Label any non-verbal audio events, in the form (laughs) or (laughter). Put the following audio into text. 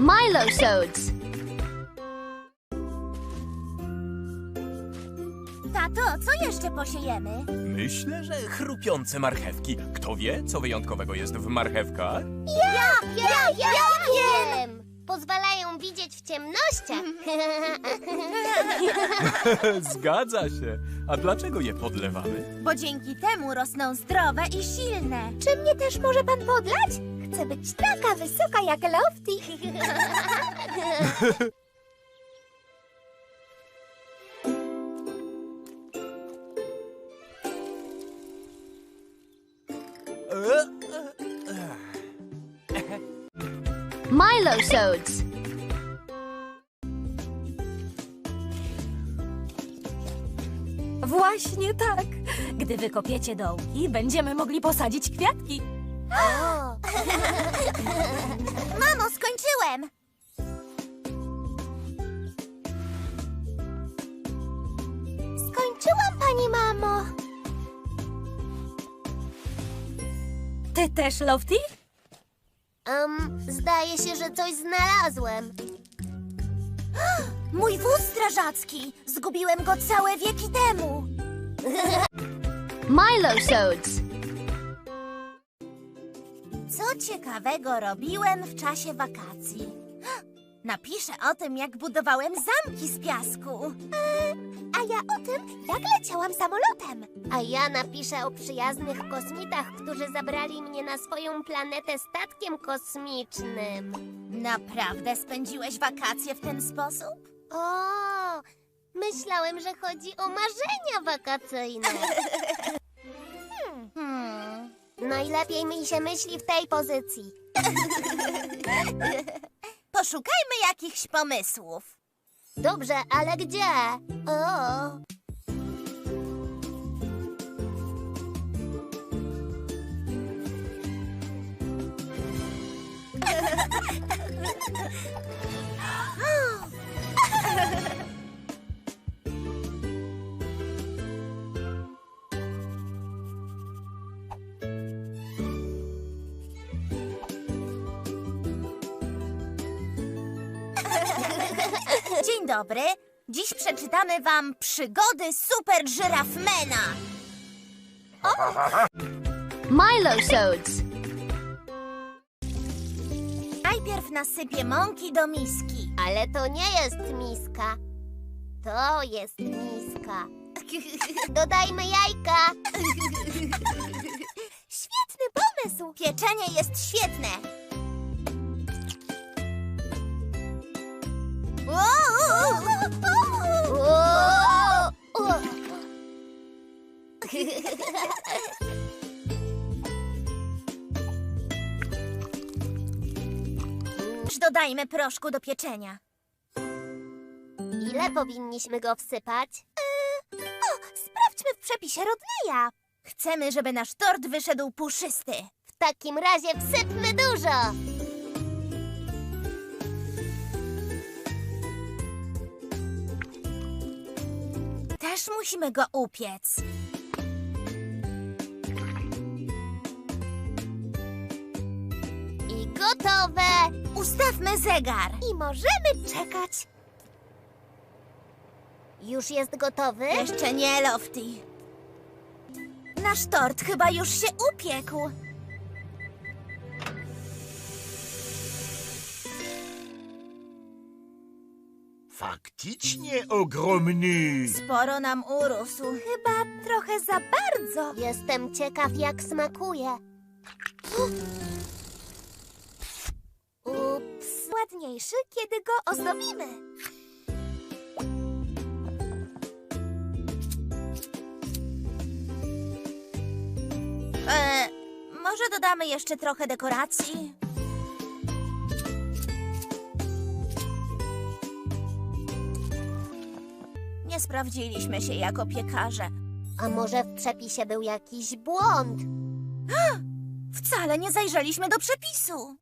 Milosodes. Tato, co jeszcze posiejemy? Myślę, że chrupiące marchewki. Kto wie, co wyjątkowego jest w marchewkach? Ja, ja, ja wiem! Pozwalają widzieć w ciemnościach. (laughs) Zgadza się. A dlaczego je podlewamy? Bo dzięki temu rosną zdrowe i silne. Czy mnie też może pan podlać? Chcę być taka wysoka jak Lofty. Milosodes. Właśnie tak. Gdy wykopiecie dołki, będziemy mogli posadzić kwiatki. Mamo, skończyłem! Skończyłam, pani mamo. Ty też, Lofty? Um, zdaje się, że coś znalazłem. (gasps) Mój wóz strażacki. Zgubiłem go całe wieki temu. (laughs) (laughs) Milosodes. Co ciekawego robiłem w czasie wakacji? (gasps) Napiszę o tym, jak budowałem zamki z piasku. E, (laughs) a ja o tym, jak leciałam samolotem. A ja napiszę o przyjaznych kosmitach, którzy zabrali mnie na swoją planetę statkiem kosmicznym. Naprawdę spędziłeś wakacje w ten sposób? O, myślałem, że chodzi o marzenia wakacyjne. (laughs) Najlepiej mi się myśli w tej pozycji. (laughs) Poszukajmy jakichś pomysłów. Dobrze, ale gdzie? O, (laughs) Dzień dobry. Dziś przeczytamy wam przygody super żyrafmena. Milosodes. Najpierw nasypię mąki do miski. Ale to nie jest miska. To jest miska. (laughs) Dodajmy jajka. Świetny pomysł! Pieczenie jest świetne. Dodajmy proszku do pieczenia. Ile powinniśmy go wsypać? O, sprawdźmy w przepisie Rodneya. Chcemy, żeby nasz tort wyszedł puszysty. W takim razie wsypmy dużo. Też musimy go upiec. Gotowe. Ustawmy zegar. I możemy czekać. Już jest gotowy? Jeszcze nie, Lofty. Nasz tort chyba już się upiekł. Faktycznie ogromny. Sporo nam urósł. Chyba trochę za bardzo. Jestem ciekaw, jak smakuje. Kiedy go ozdobimy. E, może dodamy jeszcze trochę dekoracji? Nie sprawdziliśmy się jako piekarze. A może w przepisie był jakiś błąd? (gasps) Wcale nie zajrzeliśmy do przepisu.